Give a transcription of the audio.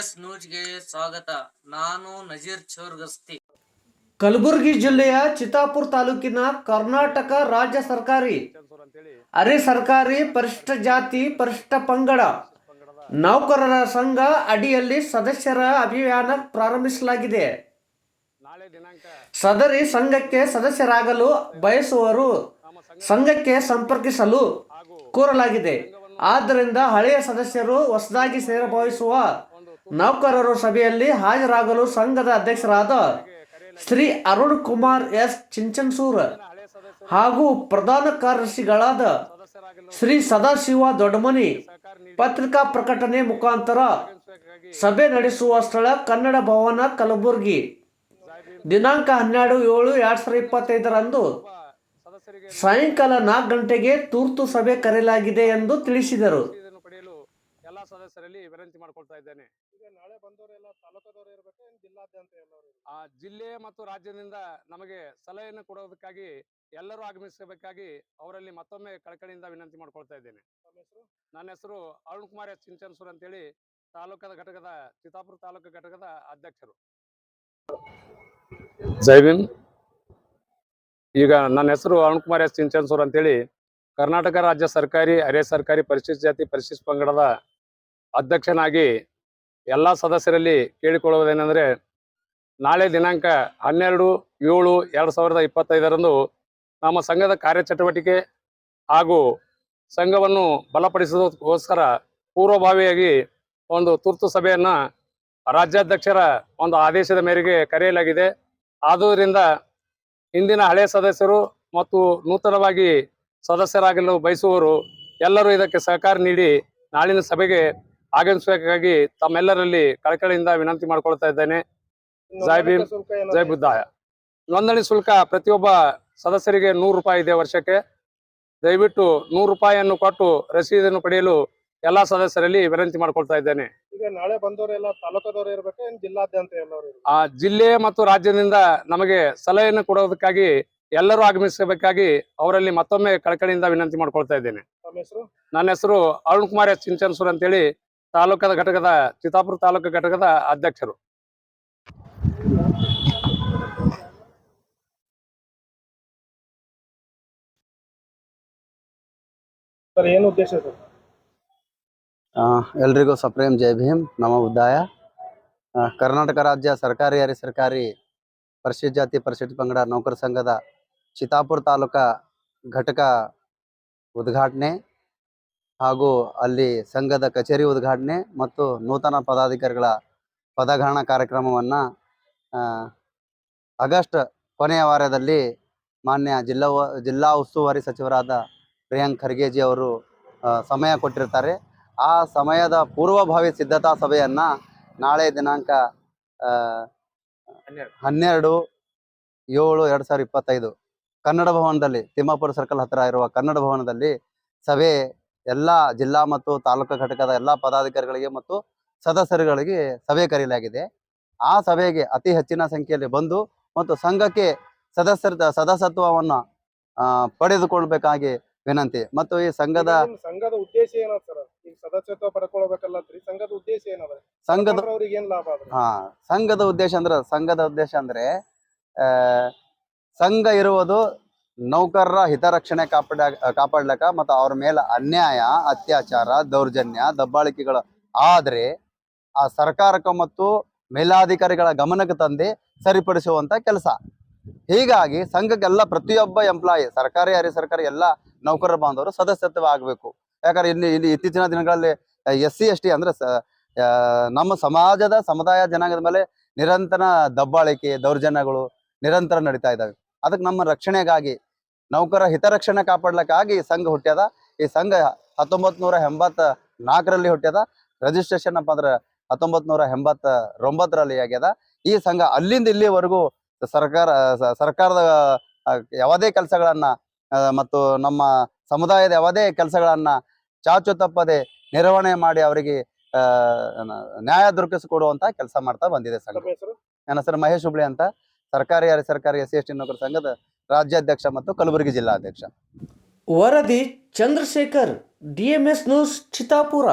DMS ನ್ಯೂಸ್ಗೆ ಸ್ವಾಗತ. ನಾನು ನಜೀರ್ ಚೋರ್ಗಸ್ತಿ. ಕಲಬುರಗಿ ಜಿಲ್ಲೆಯ ಚಿತಾಪುರ ತಾಲೂಕಿನ ಕರ್ನಾಟಕ ರಾಜ್ಯ ಸರ್ಕಾರಿ ಅರೆ ಸರ್ಕಾರಿ ಪರಿಷ್ಠ ಜಾತಿ ಪರಿಷ್ಠ ಪಂಗಡ ನೌಕರರ ಸಂಘ ಅಡಿಯಲ್ಲಿ ಸದಸ್ಯರ ಅಭಿಯಾನ ಪ್ರಾರಂಭಿಸಲಾಗಿದೆ. ಸದರಿ ಸಂಘಕ್ಕೆ ಸದಸ್ಯರಾಗಲು ಬಯಸುವರು ಸಂಘಕ್ಕೆ ಸಂಪರ್ಕಿಸಲು ಕೋರಲಾಗಿದೆ. ಆದ್ದರಿಂದ ಹಳೆಯ ಸದಸ್ಯರು ಹೊಸದಾಗಿ ಸೇರಬಯಸುವ ನೌಕರರು ಸಭೆಯಲ್ಲಿ ಹಾಜರಾಗಲು ಸಂಘದ ಅಧ್ಯಕ್ಷರಾದ ಶ್ರೀ ಅರುಣ್ ಕುಮಾರ್ ಎಸ್ ಚಿಂಚನ್ಸೂರ್ ಹಾಗೂ ಪ್ರಧಾನ ಕಾರ್ಯದರ್ಶಿಗಳಾದ ಶ್ರೀ ಸದಾಶಿವ ದೊಡ್ಡಮನಿ ಪತ್ರಿಕಾ ಪ್ರಕಟಣೆ ಮುಖಾಂತರ ಸಭೆ ನಡೆಸುವ ಸ್ಥಳ ಕನ್ನಡ ಭವನ, ಕಲಬುರಗಿ. ದಿನಾಂಕ ಹನ್ನೆರಡು ಏಳು ಎರಡ್ ಸಾವಿರದ ಇಪ್ಪತ್ತೈದರಂದು ಸಾಯಂಕಾಲ ನಾಲ್ಕು ಗಂಟೆಗೆ ತುರ್ತು ಸಭೆ ಕರೆಯಲಾಗಿದೆ ಎಂದು ತಿಳಿಸಿದರು. ಎಲ್ಲಾ ಸದಸ್ಯರಲ್ಲಿ ವಿನಂತಿ ಮಾಡ್ಕೊಳ್ತಾ ಇದ್ದೇನೆ. ನಾಳೆ ಬಂದವರೆಲ್ಲ ತಾಲೂಕದವರು ಇರ್ಬೇಕು ಜಿಲ್ಲಾದ್ಯಂತ ಎಲ್ಲರೂ ಆ ಜಿಲ್ಲೆ ಮತ್ತು ರಾಜ್ಯದಿಂದ ನಮಗೆ ಸಲಹೆಯನ್ನು ಕೊಡೋದಕ್ಕಾಗಿ ಎಲ್ಲರೂ ಆಗಮಿಸಬೇಕಾಗಿ ಅವರಲ್ಲಿ ಮತ್ತೊಮ್ಮೆ ಕಳಕಳಿಯಿಂದ ವಿನಂತಿ ಮಾಡ್ಕೊಳ್ತಾ ಇದ್ದೇನೆ. ತಮ್ಮ ಹೆಸರು? ನನ್ನ ಹೆಸರು ಅರುಣ್ ಕುಮಾರ್ ಎಸ್ ಚಿಂಚನ್ಸೂರ್ ಅಂತೇಳಿ ತಾಲೂಕದ ಘಟಕದ ಚಿತ್ತಾಪುರ ತಾಲೂಕು ಘಟಕದ ಅಧ್ಯಕ್ಷರು. ಜೈವಿನ್ ಈಗ ನನ್ನ ಹೆಸರು ಅರುಣ್ ಕುಮಾರ್ ಎಸ್ ಚಿಂಚನ್ಸೂರ್ ಅಂತೇಳಿ ಕರ್ನಾಟಕ ರಾಜ್ಯ ಸರ್ಕಾರಿ ಅರೆ ಸರ್ಕಾರಿ ಪರಿಶಿಷ್ಟ ಜಾತಿ ಪರಿಶಿಷ್ಟ ಪಂಗಡದ ಅಧ್ಯಕ್ಷನಾಗಿ ಎಲ್ಲ ಸದಸ್ಯರಲ್ಲಿ ಕೇಳಿಕೊಳ್ಳುವುದೇನೆಂದರೆ, ನಾಳೆ ದಿನಾಂಕ ಹನ್ನೆರಡು, ಏಳು, ಎರಡು ಸಾವಿರದ ಇಪ್ಪತ್ತೈದರಂದು ನಮ್ಮ ಸಂಘದ ಕಾರ್ಯಚಟುವಟಿಕೆ ಹಾಗೂ ಸಂಘವನ್ನು ಬಲಪಡಿಸುವುದಕ್ಕೋಸ್ಕರ ಪೂರ್ವಭಾವಿಯಾಗಿ ಒಂದು ತುರ್ತು ಸಭೆಯನ್ನು ರಾಜ್ಯಾಧ್ಯಕ್ಷರ ಒಂದು ಆದೇಶದ ಮೇರೆಗೆ ಕರೆಯಲಾಗಿದೆ. ಆದುದರಿಂದ ಹಿಂದಿನ ಹಳೆಯ ಸದಸ್ಯರು ಮತ್ತು ನೂತನವಾಗಿ ಸದಸ್ಯರಾಗಲು ಬಯಸುವವರು ಎಲ್ಲರೂ ಇದಕ್ಕೆ ಸಹಕಾರ ನೀಡಿ ನಾಳಿನ ಸಭೆಗೆ ಆಗಮಿಸಬೇಕಾಗಿ ತಮ್ಮೆಲ್ಲರಲ್ಲಿ ಕಳಕಳಿಯಿಂದ ವಿನಂತಿ ಮಾಡ್ಕೊಳ್ತಾ ಇದ್ದೇನೆ. ಜೈ ಭೀಮ್, ನೋಂದಣಿ ಶುಲ್ಕ ಜೈ ಬುದ್ಧಾಯ. ನೋಂದಣಿ ಶುಲ್ಕ ಪ್ರತಿಯೊಬ್ಬ ಸದಸ್ಯರಿಗೆ ನೂರು ರೂಪಾಯಿ ಇದೆ ವರ್ಷಕ್ಕೆ. ದಯವಿಟ್ಟು ನೂರು ರೂಪಾಯಿಯನ್ನು ಕೊಟ್ಟು ರಸೀದನ್ನು ಪಡೆಯಲು ಎಲ್ಲಾ ಸದಸ್ಯರಲ್ಲಿ ವಿನಂತಿ ಮಾಡ್ಕೊಳ್ತಾ ಇದ್ದೇನೆ. ಈಗ ನಾಳೆ ಬಂದವರೆಲ್ಲ ತಾಲೂಕದವರು ಇರ್ಬೇಕು ಏನ್ ಜಿಲ್ಲಾದ್ಯಂತ ಎಲ್ಲರೂ ಆ ಜಿಲ್ಲೆ ಮತ್ತು ರಾಜ್ಯದಿಂದ ನಮಗೆ ಸಲಹೆಯನ್ನು ಕೊಡೋದಕ್ಕಾಗಿ ಎಲ್ಲರೂ ಆಗಮಿಸಬೇಕಾಗಿ ಅವರಲ್ಲಿ ಮತ್ತೊಮ್ಮೆ ಕಳಕಳಿಯಿಂದ ವಿನಂತಿ ಮಾಡ್ಕೊಳ್ತಾ ಇದ್ದೇನೆ. ನನ್ನ ಹೆಸರು ಅರುಣ್ ಕುಮಾರ್ ಎಸ್. ಚಿಂಚನ್ಸೂರ್ ಅಂತೇಳಿ ತಾಲೂಕದ ಘಟಕದ ಚಿತ್ತಾಪುರ ತಾಲೂಕು ಘಟಕದ ಅಧ್ಯಕ್ಷರು. ಸರ್ ಏನು ಉದ್ದೇಶ ಸರ್? ಆ, ಎಲ್ರಿಗೂ ಸಪ್ರೇಮ್ ಜೈ ಭೀಮ್ ನಮ ಉದ್ದಾಯ ಕರ್ನಾಟಕ ರಾಜ್ಯ ಸರ್ಕಾರಿ ಅರೆ ಸರ್ಕಾರಿ ಪರಿಶಿಷ್ಟ ಜಾತಿ ಪರಿಶಿಷ್ಟ ಪಂಗಡ ನೌಕರ ಸಂಘದ ಚಿತ್ತಾಪುರ ತಾಲೂಕಾ ಘಟಕ ಉದ್ಘಾಟನೆ. ಹಾಗೂ ಅಲ್ಲಿ ಸಂಘದ ಕಚೇರಿ ಉದ್ಘಾಟನೆ ಮತ್ತು ನೂತನ ಪದಾಧಿಕಾರಿಗಳ ಪದಗ್ರಹಣ ಕಾರ್ಯಕ್ರಮವನ್ನು ಆಗಸ್ಟ್ ಕೊನೆಯ ವಾರದಲ್ಲಿ ಮಾನ್ಯ ಜಿಲ್ಲಾ ಜಿಲ್ಲಾ ಉಸ್ತುವಾರಿ ಸಚಿವರಾದ ಪ್ರಿಯಾಂಕ್ ಖರ್ಗೆಜಿ ಅವರು ಸಮಯ ಕೊಟ್ಟಿರ್ತಾರೆ. ಆ ಸಮಯದ ಪೂರ್ವಭಾವಿ ಸಿದ್ಧತಾ ಸಭೆಯನ್ನ ನಾಳೆ ದಿನಾಂಕ ಹನ್ನೆರಡು ಏಳು ಎರಡ್ ಸಾವಿರದ ಇಪ್ಪತ್ತೈದು ಕನ್ನಡ ಭವನದಲ್ಲಿ, ತಿಮ್ಮಾಪುರ ಸರ್ಕಲ್ ಹತ್ತಿರ ಇರುವ ಕನ್ನಡ ಭವನದಲ್ಲಿ ಸಭೆ ಎಲ್ಲ ಜಿಲ್ಲಾ ಮತ್ತು ತಾಲೂಕು ಘಟಕದ ಎಲ್ಲ ಪದಾಧಿಕಾರಿಗಳಿಗೆ ಮತ್ತು ಸದಸ್ಯರುಗಳಿಗೆ ಸಭೆ ಕರೆಯಲಾಗಿದೆ. ಆ ಸಭೆಗೆ ಅತಿ ಹೆಚ್ಚಿನ ಸಂಖ್ಯೆಯಲ್ಲಿ ಬಂದು ಮತ್ತು ಸಂಘಕ್ಕೆ ಸದಸ್ಯರ ಸದಸ್ಯತ್ವವನ್ನು ಪಡೆದುಕೊಳ್ಬೇಕಾಗಿ ವಿನಂತಿ. ಮತ್ತು ಈ ಸಂಘದ ಸಂಘದ ಉದ್ದೇಶ ಸದಸ್ಯತ್ವ ಸಂಘದ ಉದ್ದೇಶ ಸಂಘದ ಲಾಭ ಹಾ ಸಂಘದ ಉದ್ದೇಶ ಅಂದ್ರೆ ಸಂಘದ ಉದ್ದೇಶ ಅಂದ್ರೆ ಆ, ಸಂಘ ಇರುವುದು ನೌಕರರ ಹಿತರಕ್ಷಣೆ ಕಾಪಾಡ ಕಾಪಾಡ್ಲಕ್ಕ ಮತ್ತು ಅವ್ರ ಮೇಲೆ ಅನ್ಯಾಯ, ಅತ್ಯಾಚಾರ, ದೌರ್ಜನ್ಯ, ದಬ್ಬಾಳಿಕೆಗಳ ಆದ್ರೆ ಆ ಸರ್ಕಾರಕ್ಕೆ ಮತ್ತು ಮೇಲಾಧಿಕಾರಿಗಳ ಗಮನಕ್ಕೆ ತಂದು ಸರಿಪಡಿಸುವಂತ ಕೆಲಸ. ಹೀಗಾಗಿ ಸಂಘಕ್ಕೆಲ್ಲ ಪ್ರತಿಯೊಬ್ಬ ಎಂಪ್ಲಾಯಿ ಸರ್ಕಾರಿ, ಅರೆ ಸರ್ಕಾರಿ ಎಲ್ಲ ನೌಕರರ ಬಾಂಧವರು ಸದಸ್ಯತ್ವ ಆಗಬೇಕು. ಯಾಕಂದ್ರೆ ಇಲ್ಲಿ ಇಲ್ಲಿ ಇತ್ತೀಚಿನ ದಿನಗಳಲ್ಲಿ ಎಸ್ ಸಿ, ಎಸ್ ಟಿ ಅಂದ್ರೆ ನಮ್ಮ ಸಮಾಜದ ಸಮುದಾಯ ಜನಾಂಗದ ಮೇಲೆ ನಿರಂತರ ದಬ್ಬಾಳಿಕೆ, ದೌರ್ಜನ್ಯಗಳು ನಿರಂತರ ನಡೀತಾ ಇದ್ದಾವೆ. ಅದಕ್ಕೆ ನಮ್ಮ ರಕ್ಷಣೆಗಾಗಿ ನೌಕರ ಹಿತರಕ್ಷಣೆ ಕಾಪಾಡ್ಲಿಕ್ಕಾಗಿ ಈ ಸಂಘ ಹುಟ್ಟ್ಯದ. ಈ ಸಂಘ ಹತ್ತೊಂಬತ್ ನೂರ ಎಂಬತ್ತ ನಾಲ್ಕರಲ್ಲಿ ಹುಟ್ಟ್ಯದ. ರಿಜಿಸ್ಟ್ರೇಷನ್ ಅಪ್ಪ ಅಂದ್ರೆ ಹತ್ತೊಂಬತ್ ನೂರ ಎಂಬತ್ತ ಒಂಬತ್ತರಲ್ಲಿ ಆಗ್ಯದ. ಈ ಸಂಘ ಅಲ್ಲಿಂದ ಇಲ್ಲಿವರೆಗೂ ಸರ್ಕಾರ ಸರ್ಕಾರದ ಯಾವುದೇ ಕೆಲಸಗಳನ್ನ ಮತ್ತು ನಮ್ಮ ಸಮುದಾಯದ ಯಾವುದೇ ಕೆಲಸಗಳನ್ನ ಚಾಚು ತಪ್ಪದೆ ನಿರ್ವಹಣೆ ಮಾಡಿ ಅವರಿಗೆ ನ್ಯಾಯ ದೊರಕಿಸಿಕೊಡುವಂತ ಕೆಲಸ ಮಾಡ್ತಾ ಬಂದಿದೆ ಸಂಘ. ನನ್ನ ಹೆಸರು ಮಹೇಶ್ ಹುಬ್ಳಿ ಅಂತ. ಸರ್ಕಾರಿ ಅರೆ ಸರ್ಕಾರಿ ಎಸ್ ಸಿ ಎಸ್ ಟಿ ನೌಕರ ಸಂಘದ ರಾಜ್ಯಾಧ್ಯಕ್ಷ ಮತ್ತು ಕಲಬುರಗಿ ಜಿಲ್ಲಾಧ್ಯಕ್ಷ. ವರದಿ ಚಂದ್ರಶೇಖರ್ ಡಿಎಂಎಸ್ ನ್ಯೂಸ್ ಚಿತ್ತಾಪುರ.